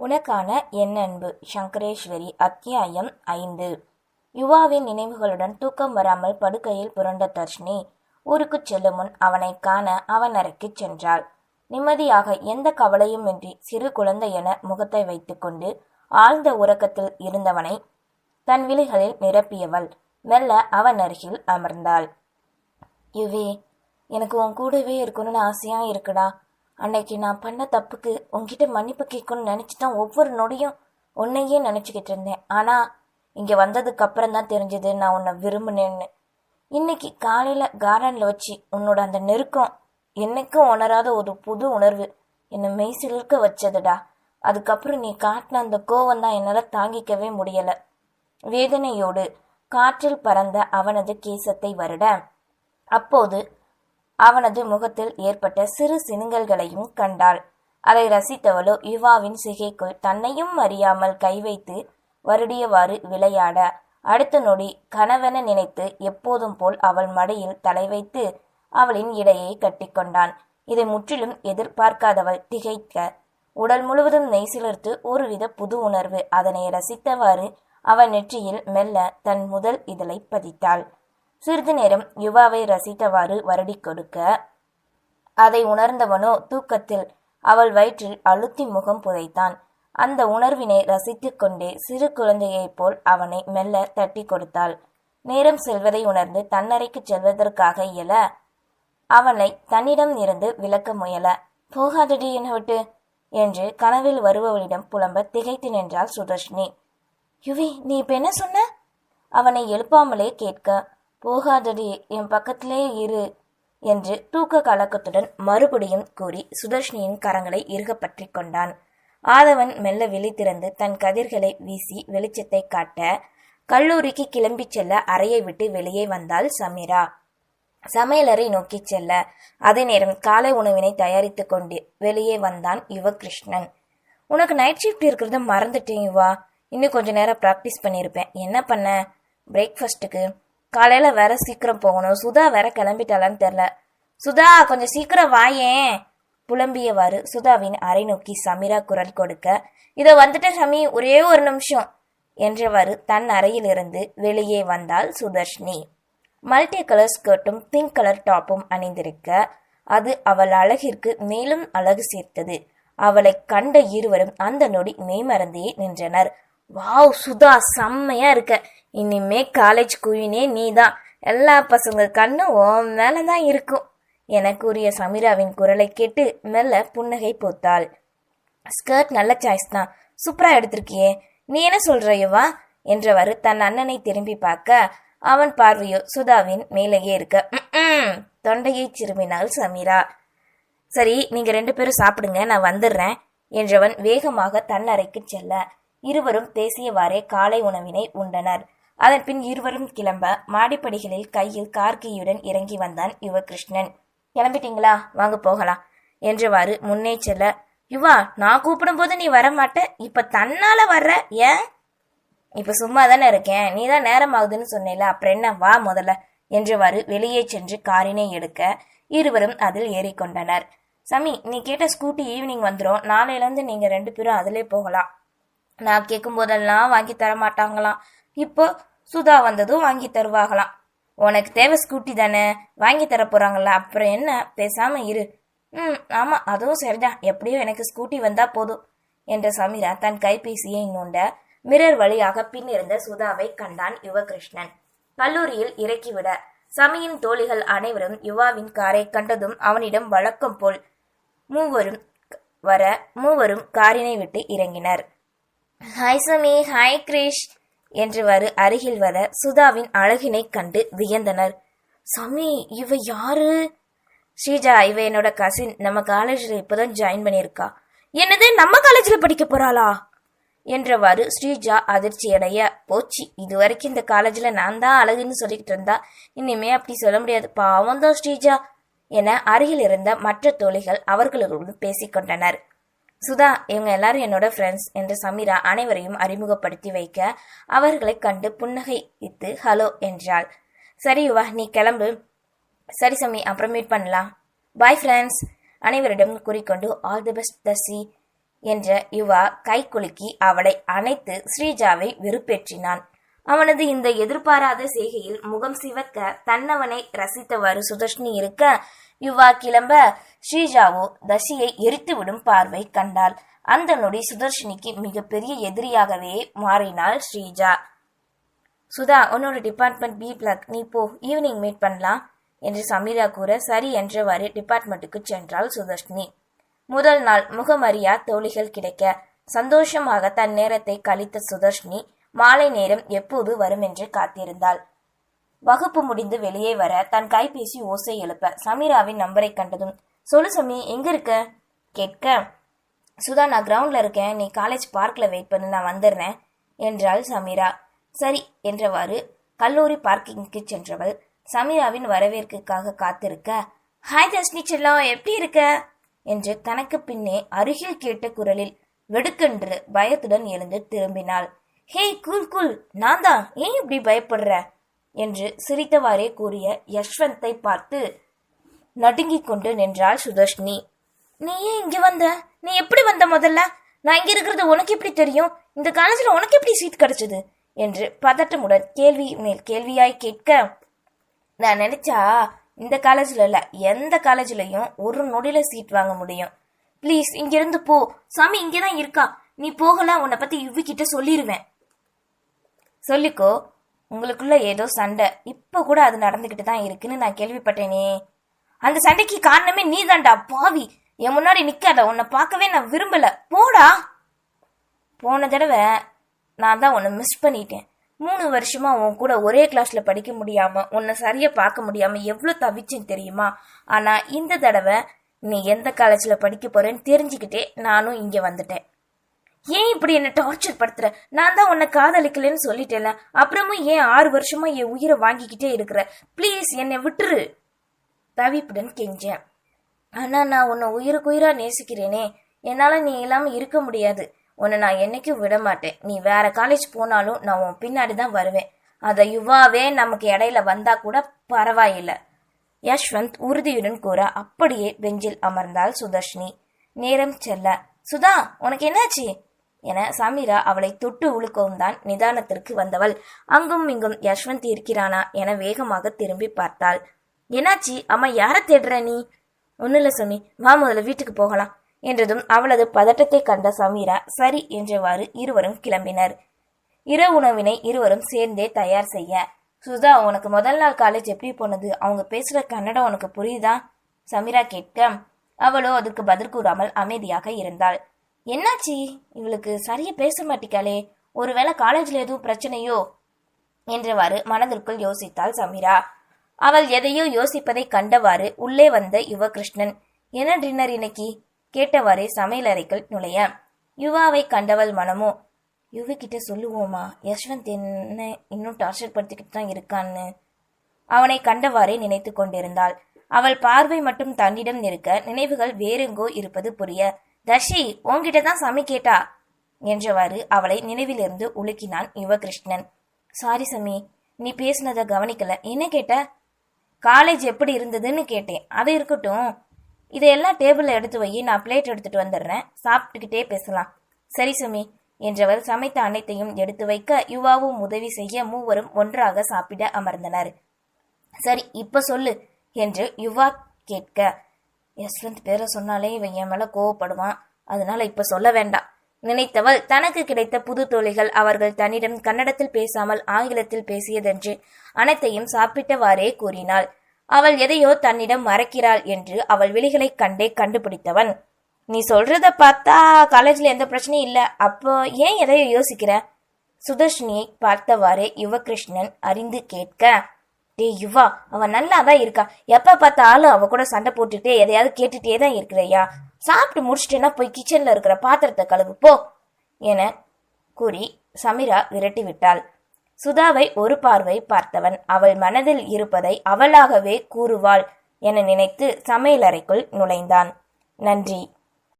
உனக்கான என் அன்பு சங்கரேஸ்வரி அத்தியாயம் ஐந்து. யுவாவின் நினைவுகளுடன் தூக்கம் வராமல் படுக்கையில் புரண்ட தர்ஷினி ஊருக்கு செல்லும் முன் அவனை காண அவன் அறைக்கு சென்றாள். நிம்மதியாக எந்த கவலையுமின்றி சிறு குழந்தை என முகத்தை வைத்துக்கொண்டு ஆழ்ந்த உறக்கத்தில் இருந்தவனை தன் விழிகளில் நிரப்பியவள் மெல்ல அவன் அருகில் அமர்ந்தாள். யுவி எனக்கு உன் கூடவே இருக்கணும்னு ஆசையா இருக்குடா. அன்னைக்கு நான் பண்ண தப்புக்கு உங்ககிட்ட மன்னிப்பு கேட்கணும்னு நினச்சி தான் ஒவ்வொரு நொடியும் உன்னையே நினச்சிக்கிட்டு இருந்தேன். ஆனால் இங்கே வந்ததுக்கு அப்புறம் தான் தெரிஞ்சது நான் உன்னை விரும்பினேன்னு. இன்னைக்கு காலையில் கார்டனில் வச்சு உன்னோட அந்த நெருக்கம் என்னைக்கும் உணராத ஒரு புது உணர்வு என்னை மெய்சிலிருக்க வச்சதுடா. அதுக்கப்புறம் நீ காட்டின அந்த கோவம் தான் என்னால் தாங்கிக்கவே முடியலை. வேதனையோடு காற்றில் பறந்த அவனது கேசத்தை வருட. அப்போது அவனது முகத்தில் ஏற்பட்ட சிறு சினுங்கல்களையும் கண்டாள். அதை ரசித்தவளோ யுவாவின் சிகைக்குள் தன்னையும் அறியாமல் கை வைத்து வருடியவாறு விளையாட அடுத்த நொடி கணவன நினைத்து எப்போதும் போல் அவள் மடியில் தலை வைத்து அவளின் இடையை கட்டிக்கொண்டான் இதை முற்றிலும் எதிர்பார்க்காதவள் திகைக்க உடல் முழுவதும் நெய் சிலிர்த்து ஒருவித புது உணர்வு அதனை ரசித்தவாறு அவன் நெற்றியில் மெல்ல தன் முதல் இதழை பதித்தாள். சிறிது நேரம் யுவாவை ரசித்தவாறு வருடி கொடுக்க அதை உணர்ந்தவனோ தூக்கத்தில் அவள் வயிற்றில் அழுத்தி முகம் புதைத்தான். அந்த உணர்வினை ரசித்துக் கொண்டே சிறு குழந்தையைப் போல் அவனை மெல்ல தட்டி கொடுத்தாள். நேரம் செல்வதை உணர்ந்து தன்னறைக்கு செல்வதற்காக இயல. அவனை தன்னிடம் இருந்து விலக்க முயல. போகாதடி என விட்டு என்று கனவில் வருபவளிடம் புலம்ப திகைத்து நின்றாள் சுதர்ஷினி. யுவி நீ இப்ப என்ன சொன்ன? அவனை எழுப்பாமலே கேட்க போகாதடி என் பக்கத்திலே இரு என்று தூக்க கலக்கத்துடன் மறுபடியும் கூறி சுதர்ஷினியின் கரங்களை இறுகப்பற்றி கொண்டான். ஆதவன் மெல்ல விழித்திறந்து தன் கதிர்களை வீசி வெளிச்சத்தை காட்ட கல்லூரிக்கு கிளம்பிச் செல்ல அறையை விட்டு வெளியே வந்தாள் சமீரா. சமையலறை நோக்கிச் செல்ல. அதே நேரம் காலை உணவினை தயாரித்துக் கொண்டு வெளியே வந்தான் யுவகிருஷ்ணன். உனக்கு நைட் ஷிஃப்ட் இருக்கிறத மறந்துட்டேன் யுவா. இன்னும் கொஞ்ச நேரம் ப்ராக்டிஸ் பண்ணியிருப்பேன். என்ன பண்ண? பிரேக்ஃபாஸ்ட்டுக்கு காலையில வேற சீக்கிரம் போகணும். சுதா வேற கிளம்பிட்டாளான்னு தெரில சுதா கொஞ்சம் சீக்கிரம் வாயேன் புலம்பியவாறு சுதாவின் அறை நோக்கி சமீரா குரல் கொடுக்க இதோ வந்துட்ட சமி ஒரே ஒரு நிமிஷம் என்றவாறு தன் அறையிலிருந்து வெளியே வந்தாள் சுதர்ஷினி. மல்டி கலர் ஸ்கர்ட்டும் பிங்க் கலர் டாப்பும் அணிந்திருக்க அது அவள் அழகிற்கு மேலும் அழகு சேர்த்தது. அவளை கண்ட இருவரும் அந்த நொடி மெய்மறந்தே நின்றனர். வாவ் சுதா செம்மையா இருக்க. இனிமே காலேஜ் குயினே நீதான் எல்லா பசங்க கண்ணு உன் மேலதான் இருக்கும். என கூறிய சமீராவின் குரலை கேட்டு மெல்ல புன்னகை பூத்தாள். ஸ்கர்ட் நல்ல சாய்ஸ் தான். சூப்பரா எடுத்திருக்கியே. நீ என்ன சொல்ற யுவா? என்றவாறு தன் அண்ணனை திரும்பி பார்க்க அவன் பார்வையோ சுதாவின் மேலேயே இருக்க. தொண்டையை சிறுமினாள் சமீரா. சரி நீங்க ரெண்டு பேரும் சாப்பிடுங்க நான் வந்துடுறேன் என்றவன் வேகமாக தன் அறைக்கு செல்ல. இருவரும் பேசியவாறே காலை உணவினை உண்டனர். அதன் பின் இருவரும் கிளம்ப மாடிப்படிகளில் கையில் கார்கியுடன் இறங்கி வந்தான் யுவகிருஷ்ணன். கிளம்பிட்டீங்களா? வாங்க போகலாம். என்றவாறு முன்னே செல்ல யுவா நான் கூப்பிடும்போது நீ வரமாட்ட? இப்ப தன்னால வர்ற? ஏன் இப்ப சும்மா தானே இருக்கேன். நீ தான் நேரம் ஆகுதுன்னு சொன்னேல. அப்புறம் என்ன? வா முதல்ல. என்றவாறு வெளியே சென்று காரினை எடுக்க இருவரும் அதில் ஏறிக்கொண்டனர். சமி நீ கேட்ட ஸ்கூட்டி ஈவினிங் வந்துடும் நாளையிலேருந்து நீங்க ரெண்டு பேரும் அதிலே போகலாம். நான் கேட்கும் போதெல்லாம் வாங்கி தர மாட்டாங்களாம். இப்போ சுதா வந்ததும் வாங்கி தருவாங்களாம். உனக்கு தேவை ஸ்கூட்டி தானே? வாங்கி தர போறாங்களா அப்புறம் என்ன? பேசாம இரு. ம் ஆமா அதுவும் சரிதான். எப்படியோ எனக்கு ஸ்கூட்டி வந்தா போதும் என்ற சமீரா தன் கைபேசியை நோண்ட மிரர் வழியாக பின்னிருந்த சுதாவை கண்டான் யுவகிருஷ்ணன். கல்லூரியில் இறக்கிவிட சமியின் தோழிகள் அனைவரும் யுவாவின் காரை கண்டதும் அவனிடம் வழக்கம் போல் மூவரும் வர மூவரும் காரினை விட்டு இறங்கினர். ஹாய் சமி ஹாய் கிரிஷ் என்றவாறு அருகில் வர சுதாவின் அழகினைக் கண்டு வியந்தனர். சமி இவ யாரு? ஸ்ரீஜா இவ என்னோட கசின் நம்ம காலேஜில் இப்போதான் ஜாயின் பண்ணியிருக்கா. என்னது நம்ம காலேஜில் படிக்க போறாளா? என்றவாறு ஸ்ரீஜா அதிர்ச்சியடைய போச்சு இது வரைக்கும் இந்த காலேஜில் நான் தான் அழகுன்னு சொல்லிக்கிட்டு இருந்தா இனிமே அப்படி சொல்ல முடியாது. பாவம் தான் ஸ்ரீஜா என அருகில் இருந்த மற்ற தோழிகள் அவர்களுடன் பேசிக்கொண்டனர் சுதா இவங்க எல்லாரும் என்னோட ஃப்ரெண்ட்ஸ் என்று சமீரா அனைவரையும் அறிமுகப்படுத்தி வைக்க அவர்களை கண்டு புன்னகை இத்து ஹலோ என்றாள். சரி யுவா நீ கிளம்பு. சரி சமி அப்புறம் மீட் பண்ணலாம். பாய் ஃப்ரெண்ட்ஸ் அனைவரிடம் கூறிக்கொண்டு ஆல் தி பெஸ்ட் தசி என்ற யுவா கை குலுக்கி அவளை அணைத்து ஸ்ரீஜாவை வெறுப்பேற்றினான். அவனது இந்த எதிர்பாராத செய்கையில் முகம் சிவக்க தன்னவனை ரசித்தவாறு சுதர்ஷினி இருக்க யுவா கிளம்ப ஸ்ரீஜாவோ தசியை எரித்துவிடும் பார்வை கண்டாள். அந்த நொடி சுதர்ஷினிக்கு மிகப்பெரிய எதிரியாகவே மாறினாள் ஸ்ரீஜா. சுதா உன்னோட டிபார்ட்மெண்ட் பி பிளாக் நீ போ. ஈவினிங் மீட் பண்ணலாம் என்று சமீரா கூற சரி என்றவாறு டிபார்ட்மெண்ட்டுக்கு சென்றாள் சுதர்ஷினி. முதல் நாள் முகமறியா தோழிகள் கிடைக்க சந்தோஷமாக தன் நேரத்தை கழித்த சுதர்ஷினி மாலை நேரம் எப்போது வரும்? என்று காத்திருந்தாள். வகுப்பு முடிந்து வெளியே வர தன் கைபேசி ஓசை எழுப்ப சமீராவின் நம்பரை கண்டதும் சொல்லு சமி எங்க இருக்க? கேட்க. சுதா நான் கிரவுண்ட்ல இருக்கேன். நீ காலேஜ் பார்க்ல வெயிட் பண்ணு நான் வந்துடுறேன் என்றாள் சமீரா. சரி என்றவாறு கல்லூரி பார்க்கிங்க்கு சென்றவள் சமீராவின் வரவேற்குக்காக காத்திருக்க ஹாய் தர்ஷினி செல்லம் எப்படி இருக்க? என்று தனக்கு பின்னே அருகில் கேட்ட குரலில் வெடுக்கென்று பயத்துடன் எழுந்து திரும்பினாள். ஹே கூல் கூல் நான் தான் ஏன் இப்படி பயப்படுற? என்று சிரித்தவாறே கூறிய யஷ்வந்தை பார்த்து நடுங்கிக் கொண்டு நின்றாள் சுதர்ஷினி. நீ ஏன் இங்க வந்த? நீ எப்படி வந்த முதல்ல? நான் இங்க இருக்கிறது உனக்கு எப்படி தெரியும்? இந்த காலேஜ்ல உனக்கு எப்படி சீட் கிடைச்சது? என்று பதட்டமுடன் கேள்வி மேல் கேள்வியாய் கேட்க நான் நினைச்சா இந்த காலேஜ்ல இல்ல எந்த காலேஜ்லயும் ஒரு நொடியில சீட் வாங்க முடியும். ப்ளீஸ் இங்க இருந்து போ. சாமி இங்கதான் இருக்கா. நீ போகல உன்னை பத்தி இவ்வி கிட்ட சொல்லிடுவேன் சொல்லிக்கோ. உங்களுக்குள்ள ஏதோ சண்டை. இப்ப கூட அது நடந்துகிட்டு தான் இருக்குன்னு நான் கேள்விப்பட்டேனே. அந்த சண்டைக்கு காரணமே நீ தான்டா பாவி. என் முன்னாடி நிக்காத உன்னை பார்க்கவே நான் விரும்பல. போடா. போன தடவை நான் தான் உன்னை மிஸ் பண்ணிட்டேன். மூணு வருஷமா உன் கூட ஒரே கிளாஸ்ல படிக்க முடியாம உன்னை சரியா பார்க்க முடியாம எவ்வளவு தவிச்சேன் தெரியுமா? ஆனா இந்த தடவை நீ எந்த காலேஜ்ல படிக்க போறேன்னு தெரிஞ்சுக்கிட்டே நானும் இங்க வந்துட்டேன். ஏன் இப்படி என்ன டார்ச்சர் படுத்துற? நான் தான் உன்னை காதலிக்கலன்னு சொல்லிட்டேன் அப்புறமும் ஏன் ஆறு வருஷமா என் உயிரை வாங்கிக்கிட்டே இருக்கிற? ப்ளீஸ் என்னை விட்டுரு. தவிப்புடன் கெஞ்சேன். ஆனா நான் உன்னை உயிருக்குயிரா நேசிக்கிறேனே. என்னால நீ இல்லாம இருக்க முடியாது. உன்னை நான் என்னைக்கும் விட மாட்டேன். நீ வேற காலேஜ் போனாலும் நான் உன் பின்னாடி தான் வருவேன். அத யுவாவே நமக்கு இடையில வந்தா கூட பரவாயில்லை. யஷ்வந்த் உறுதியுடன் கூற அப்படியே பெஞ்சில் அமர்ந்தாள் சுதர்ஷினி. நேரம் செல்ல. சுதா உனக்கு என்னாச்சு? என சமீரா அவளை தொட்டு உழுக்கவும் தான் நிதானத்திற்கு வந்தவள். அங்கும் இங்கும் யஷ்வந்த் இருக்கிறானா என வேகமாக திரும்பி பார்த்தாள். என்னாச்சி? அம்மா யார தேடுற நீ? ஒன்னும் இல்ல சுமி. வா முதல்ல வீட்டுக்கு போகலாம். என்றதும் அவளது பதட்டத்தை கண்ட சமீரா சரி என்றவாறு இருவரும் கிளம்பினர். இரவு உணவினை இருவரும் சேர்ந்தே தயார் செய்ய சுதா உனக்கு முதல் நாள் காலேஜ் எப்படி போனது? அவங்க பேசுற கன்னடம் உனக்கு புரியுதா? சமீரா கேட்க அவளோ அதுக்கு பதில் கூறாமல் அமைதியாக இருந்தாள். என்னாச்சு? இவளுக்கு சரியா பேச மாட்டிக்காளே. ஒருவேளை காலேஜ்ல எதுவும் பிரச்சனையோ? என்றவாறு மனதிற்குள் யோசித்தாள் சமீரா. அவள் எதையோ யோசிப்பதை கண்டவாறு உள்ளே வந்த யுவகிருஷ்ணன் என்ன டின்னர் இன்னைக்கு? கேட்டவாறே சமையலறைக்குள் நுழைய. யுவாவை கண்டவள் மனமோ யுவி கிட்ட சொல்லுவோமா? யஷ்வந்த் என்ன இன்னும் டார்ச்சர் படுத்திக்கிட்டு தான் இருக்கான்னு? அவனை கண்டவாறே நினைத்து கொண்டிருந்தாள். அவள் பார்வை மட்டும் தன்னிடம் இருக்க நினைவுகள் வேறெங்கோ இருப்பது புரிய தர்ஷி உன்கிட்ட தான் சமி கேட்டா? என்றவாறு அவளை நினைவிலிருந்து உலுக்கினான் யுவகிருஷ்ணன். சாரி சமி நீ பேசுனதை கவனிக்கல. என்ன கேட்ட? காலேஜ் எப்படி இருந்ததுன்னு கேட்டேன். அது இருக்கட்டும். இதையெல்லாம் டேபிள்ல எடுத்து வை. நான் பிளேட் எடுத்துட்டு வந்துடுறேன். சாப்பிட்டுக்கிட்டே பேசலாம். சரி சுமி என்றவர் சமைத்த அனைத்தையும் எடுத்து வைக்க யுவாவும் உதவி செய்ய மூவரும் ஒன்றாக சாப்பிட அமர்ந்தனர். சரி இப்ப சொல்லு என்று யுவா கேட்க யஸ்வந்த் பேரை சொன்னாலே இவன் என் மேல கோவப்படுவான். அதனால இப்ப சொல்ல வேண்டாம். நினைத்தவள் தனக்கு கிடைத்த புது தோழிகள் அவர்கள் தன்னிடம் கன்னடத்தில் பேசாமல் ஆங்கிலத்தில் பேசியதென்று அனைத்தையும் சாப்பிட்டவாறே கூறினாள். அவள் எதையோ தன்னிடம் மறக்கிறாள் என்று அவள் விழிகளைக் கண்டே கண்டுபிடித்தவன். நீ சொல்றத பார்த்தா காலேஜ்ல எந்த பிரச்சனையும் இல்ல. அப்போ ஏன் எதையோ யோசிக்கிற? சுதர்ஷினியை பார்த்தவாறே யுவகிருஷ்ணன் அறிந்து கேட்க டேய் யுவா அவ நல்லா தான் இருக்கா. எப்ப பார்த்தாலும் அவ கூட சண்டை போட்டுட்டே எதையாவது கேட்டுட்டே தான் இருக்கிறையா? சாப்பிட்டு முடிச்சிட்டேன்னா போய் கிச்சன்ல இருக்கிற பாத்திரத்தை கழுவு போ என கூறி சமீரா விரட்டி விட்டாள். சுதாவை ஒரு பார்வை பார்த்தவன் அவள் மனதில் இருப்பதை அவளாகவே கூறுவாள் என நினைத்து சமையலறைக்குள் நுழைந்தான். நன்றி.